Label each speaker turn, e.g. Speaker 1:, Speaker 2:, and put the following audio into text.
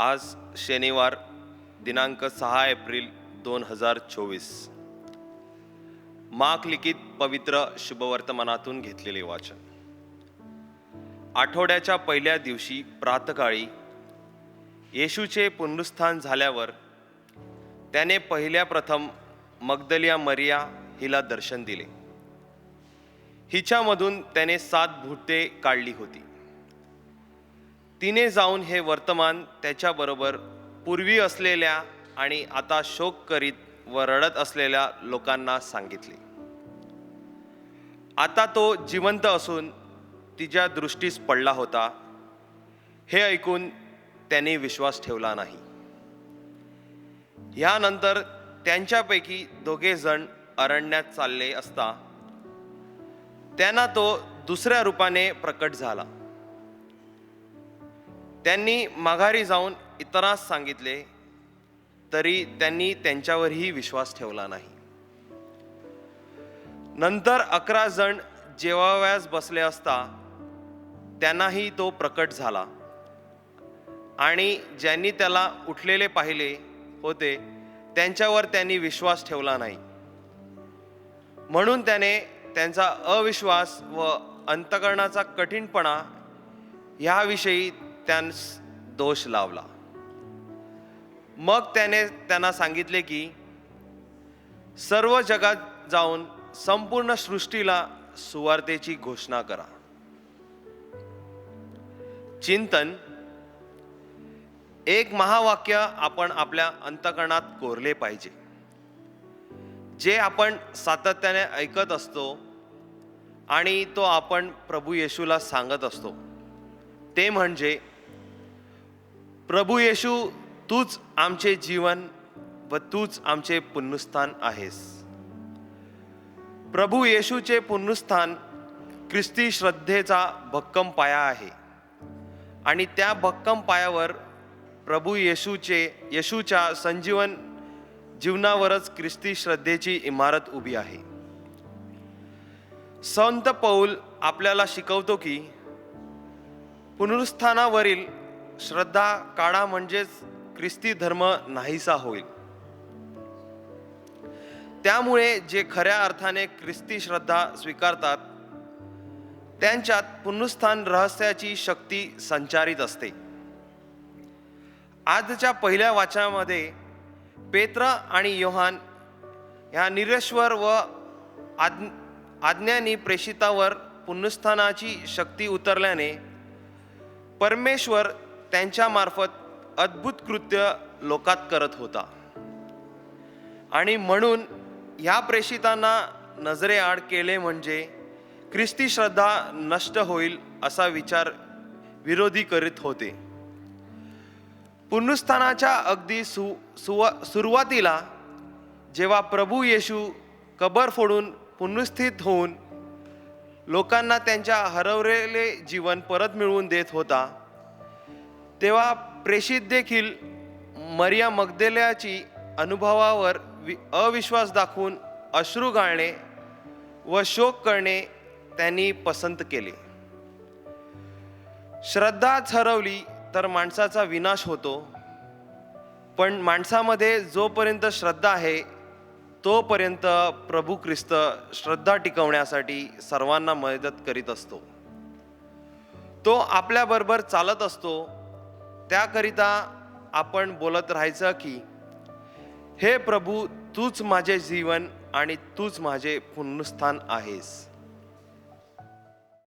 Speaker 1: आज शनिवार दिनांक सहा एप्रिल दोन हजार चोवीस. माक लिखित पवित्र शुभवर्तमानातून घेतलेले वाचन. आठवड्याच्या पहिल्या दिवशी प्रातकाळी येशूचे पुनरुत्थान झाल्यावर त्याने पहिल्या प्रथम मगदलिया मरिया हिला दर्शन दिले. हिच्यामधून त्याने सात भूते काढली होती. तिने जाऊन हे वर्तमान त्याच्याबरोबर पूर्वी असलेल्या आणि आता शोक करीत व रडत असलेल्या लोकांना सांगितले. आता तो जिवंत असून तिच्या दृष्टीस पडला होता. हे ऐकून त्याने विश्वास ठेवला नाही. ह्यानंतर त्यांच्यापैकी दोघे जण अरण्यात चालले असता त्यांना तो दुसऱ्या रूपाने प्रकट झाला. त्यांनी माघारी जाऊन इतरांस सांगितले तरी त्यांनी त्यांच्यावरही विश्वास ठेवला नाही. नंतर अकरा जण जेवाव्यास बसले असता त्यांनाही तो प्रकट झाला. आणि ज्यांनी त्याला उठलेले पाहिले होते त्यांच्यावर त्यांनी विश्वास ठेवला नाही. म्हणून त्याने त्यांचा अविश्वास व अंतकरणाचा कठीणपणा ह्याविषयी त्यांस दोष लावला. मग त्याने त्यांना सांगितले की सर्व जगात जाऊन संपूर्ण सृष्टीला सुवार्तेची घोषणा करा. चिंतन एक महावाक्य आपण आपल्या अंतकरणात कोरले पाहिजे. जे आपण सातत्याने ऐकत असतो आणि तो आपण प्रभू येशूला सांगत असतो. ते म्हणजे प्रभू येशू तूच आमचे जीवन व तूच आमचे पुनरुस्थान आहेस. प्रभू येशूचे पुनरुस्थान ख्रिस्ती श्रद्धेचा भक्कम पाया आहे. आणि त्या भक्कम पायावर प्रभू येशूचे येशूच्या संजीवन जीवनावरच ख्रिस्ती श्रद्धेची इमारत उभी आहे. संत पौल आपल्याला शिकवतो की पुनरुस्थानावरील श्रद्धा काढा म्हणजेच ख्रिस्ती धर्म नाहीसा होईल. त्यामुळे जे खऱ्या अर्थाने ख्रिस्ती श्रद्धा स्वीकारतात त्यांच्यात पुनरुत्थान रहस्याची शक्ती संचारित असते. आजच्या पहिल्या वाचनामध्ये पेत्र आणि योहान ह्या निरेश्वर व आज्ञ आज्ञानी प्रेषितावर पुनरुत्थानाची शक्ती उतरल्याने परमेश्वर त्यांच्यामार्फत अद्भुत कृत्य लोकात करत होता. आणि म्हणून ह्या प्रेषितांना नजरेआड केले म्हणजे ख्रिस्ती श्रद्धा नष्ट होईल असा विचार विरोधी करीत होते. पुनरुत्थानाच्या अगदी सु सुव सुरुवातीला जेव्हा प्रभू येशू कबर फोडून पुनरुस्थित होऊन लोकांना त्यांच्या हरवलेले जीवन परत मिळवून देत होता तेव्हा प्रेषित देखील मरिया मगदेल्याची अनुभवावर वि अविश्वास दाखवून अश्रू गाळणे व शोक करणे त्यांनी पसंत केले. श्रद्धाच हरवली तर माणसाचा विनाश होतो. पण माणसामध्ये जोपर्यंत श्रद्धा आहे तोपर्यंत प्रभू ख्रिस्त श्रद्धा टिकवण्यासाठी सर्वांना मदत करीत असतो. तो आपल्याबरोबर चालत असतो त्याकरिता आपण बोलत राहायचं की हे प्रभू तूच माझे जीवन आणि तूच माझे पुनरुत्थान आहेस.